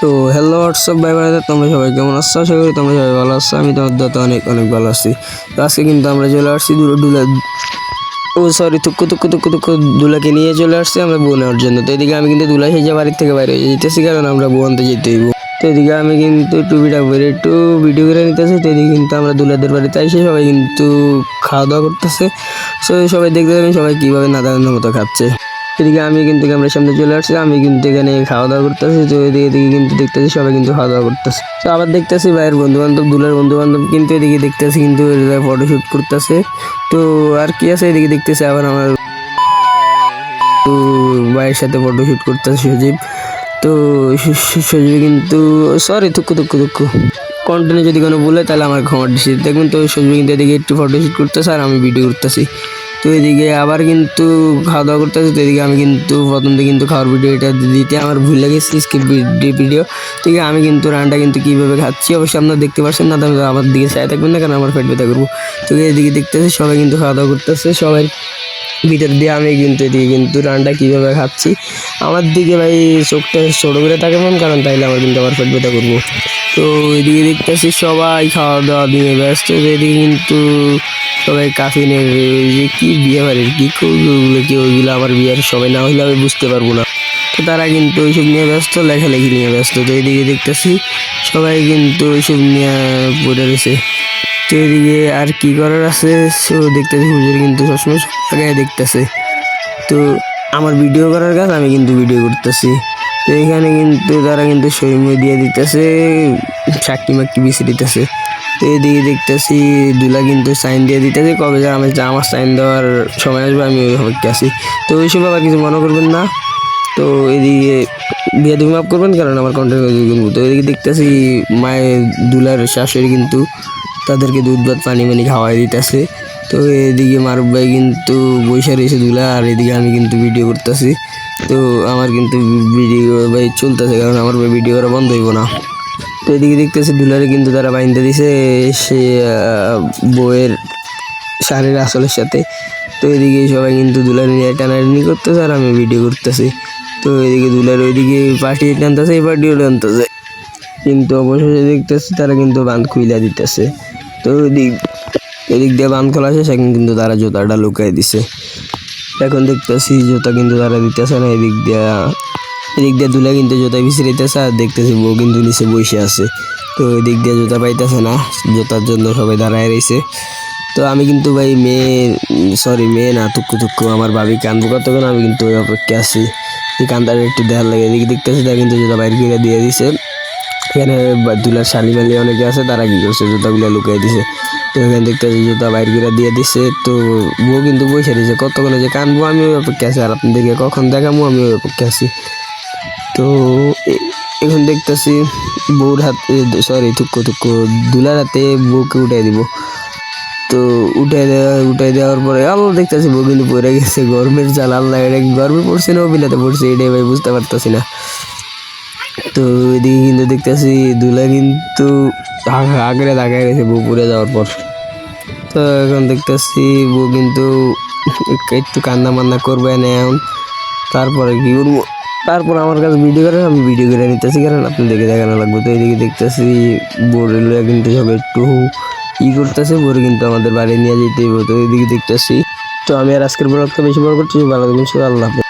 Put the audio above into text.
তো hello WhatsApp ভাই ভাই তোমরা সবাই কেমন আছো? আশা করি তোমরা সবাই ভালো আছো। আমি তোমার দাদা অনেক অনেক ভালো আছি। তো আজকে কিন্তু আমরা চলে আসছি দুটো ডুলা ও সরি তুক্কু তুক্কু তুক্কু তুক্কু দুলাকে নিয়ে চলে আসছি আমরা বউ জন্য। তো এদিকে আমি কিন্তু দুলা সেজে বাড়ির থেকে বাইরে যেতেছি কারণ আমরা বউ আনতে যেতে তো এদিকে আমি কিন্তু টুপিটা পরে একটু ভিডিও করে নিতেছি। তো এদিকে কিন্তু আমরা দুলাদের বাড়িতে আইসে, সবাই কিন্তু খাওয়া দাওয়া করতেছে। সো সবাই দেখতে পাবেন সবাই কীভাবে নাদানের মতো খাচ্ছে। এদিকে আমি কিন্তু ক্যামেরার সামনে চলে আসছি, আমি কিন্তু এখানে খাওয়া দাওয়া করতেছি, তো এদিকে এদিকে কিন্তু দেখতেছি, সবাই কিন্তু খাওয়া দাওয়া করতেছে। তো আবার দেখতেছি ভাইয়ের বন্ধু বান্ধব দুলার বন্ধু বান্ধব কিন্তু এদিকে দেখতেছি, কিন্তু ফটোশুট করতেছে। তো আর কি আছে এদিকে দেখতেছি, আবার আমার তো ভাইয়ের সাথে ফটোশুট করতেছে সজীব। তো সজীব কিন্তু সরি তুক্কু তুক্কু তুক্কু কন্টেন্টে যদি কোনো বলে তাহলে আমার ক্ষমা দিচ্ছি দেখবেন। তো সজীব কিন্তু এদিকে একটু ফটোশুট করতেছে, আর আমি ভিডিও করতেছি। তো এদিকে আবার কিন্তু খাওয়া দাওয়া করতেছে, তো এদিকে আমি কিন্তু প্রথম থেকে কিন্তু খাওয়ার ভিডিও এটা দিতে আমার ভুল লেগেছে স্কিপ ভিডিও ঠিক আমি কিন্তু রান্নাটা কিন্তু কীভাবে খাচ্ছি, অবশ্যই আপনারা দেখতে পাচ্ছেন না, তাহলে আমার দিকে চাই থাকবেন না, কারণ আমার পেট ব্যথা করব। তো এদিকে দেখতেছে, সবাই কিন্তু খাওয়া দাওয়া করতেছে, সবাই ভিতর দিয়ে আমি কিন্তু এদিকে কিন্তু রান্নাটা কীভাবে খাচ্ছি। আমার দিকে ভাই চোখটা ছোটো করে থাকবেন কারণ তাইলে আমার কিন্তু আবার পেট ব্যথা করব। তো এদিকে দেখতেছি সবাই খাওয়া দাওয়া দিয়ে ব্যস্ত এদিকে কিন্তু সবাই কাফিনের যে কি বিয়ে বাড়ির, কি ওগুলো কি ওইগুলো আমার বিয়ের সবাই না হলে আমি বুঝতে পারব না। তো তারা কিন্তু ওইসব নিয়ে ব্যস্ত, লেখালেখি নিয়ে ব্যস্ত। তো এদিকে দেখতেছি, সবাই কিন্তু ওইসব নিয়ে পড়ে রয়েছে। তো এদিকে আর কি করার আছে সেও দেখতেছি হুজুর কিন্তু সবসময় আগে দেখতেছে। তো আমার ভিডিও করার কাজ, আমি কিন্তু ভিডিও করতেছি। তো এখানে কিন্তু তারা কিন্তু সৈময় দিয়ে দিতেছে চাকরি মাকরি বিছে দিতেছে। তো এদিকে দেখতেছি দুলা কিন্তু সাইন দিয়ে দিতেছে, কবে যে আমি আমার সাইন দেওয়ার সময় আসবে, আমি ওই অপেক্ষা আছি। তো ওইসব আবার কিছু মনে করবেন না। তো এদিকে বিয়ে তুমি মাফ করবেন, কারণ আমার কন্টেন্ট তো এদিকে দেখতেছি মায়ের দুলার শাশুড়ি কিন্তু তাদেরকে দুধ ভাত, পানি মানি খাওয়াই দিতেছে। তো এদিকে মারুফ ভাই কিন্তু বৈশা রয়েছে দুলা, আর এদিকে আমি কিন্তু ভিডিও করতেছি। তো আমার কিন্তু ভিডিও ভাই চলতেছে, কারণ আমার ভিডিও করা বন্ধ হইব না। তো এদিকে দেখতেছি দুলারে কিন্তু তারা বাইন্দা দিছে, সে বউয়ের শাড়ির আসলের সাথে। তো এদিকে সবাই কিন্তু দুলার নিয়ে টানাটানি করতেছে আর আমি ভিডিও করতেছি। তো এদিকে দুলার ওইদিকে পার্টি টানতেছে, এই পার্টিও টানতেছে। কিন্তু অবশেষে দেখতেছি তারা কিন্তু বাঁধ খুইলা দিতেছে। তো এদিক এদিক দিয়ে বাঁধ খোলা আছে সেখানে কিন্তু তারা জুতাটা লুকাই দিছে। এখন দেখতেছি জুতা কিন্তু তারা দিতেছে না, এদিক দিয়া এদিক দিয়ে দুলা কিন্তু জুতা বিছড়িতেছে আর দেখতেছি বউ কিন্তু নিচে বসে আছে। তো এদিক দিয়ে জুতা পাইতেছে না, জুতার জন্য সবাই দাঁড়ায় রয়েছে তো আমি কিন্তু ভাই মেয়ে সরি মেয়ে না, টুকু টুকু আমার ভাবি কান্দবো কতক্ষণ আমি কিন্তু ওই অপেক্ষা আছি। এই কান্দাটা একটু দেখার লাগে, এদিকে দেখতেছি তারা কিন্তু জুতা বাইর করে দিয়ে দিছে। এখানে দুলার শালি মালি অনেকে আছে, তারা কি করছে, জুতাগুলো লুকিয়ে দিছে। তো এখানে দেখতেছি জুতা বাইর করে দিয়ে দিছে। তো বউ কিন্তু বসে দিছে কতক্ষণে যে কানবো আমি ওই অপেক্ষা আছি। আর আপনাদেরকে কখন দেখাবো আমি ওই অপেক্ষা আছি। তো এখন দেখতেছি বউর হাতে সরি থুক্কো থুক্কো, দুলার হাতে বউকে উঠাই দিব। তো উঠাই দেওয়া উঠাই দেওয়ার পরে আবার দেখতেছি বউ কিন্তু পড়ে গেছে, গরমের জাল আল্লাহ এটা গরমে পড়ছে না, অবিলাতে পড়ছে, এটাই ভাই বুঝতে পারতেছি না। তো এদিকে কিন্তু দেখতেছি দুলা কিন্তু আগ- আগরে দাগায় গেছে বউ পড়ে যাওয়ার পর। তো এখন দেখতেছি বউ কিন্তু একটু কান্না মান্না করবে না এখন। তারপরে কি করব তারপর আমার কাছে ভিডিও করে আমি ভিডিও করে নিতেছি কারণ দেখে দেখানো লাগবে। তো এদিকে দেখতেছি বোর্ডে লইয়া কিন্তু সব একটু ই করতেছে, বোর কিন্তু আমাদের বাড়ি নিয়ে যেতেই তো এদিকে দেখতেছি। তো আমি আর আজকের ব্লগটা বেশি বড় করছি ভালো থাকবেন আল্লাহ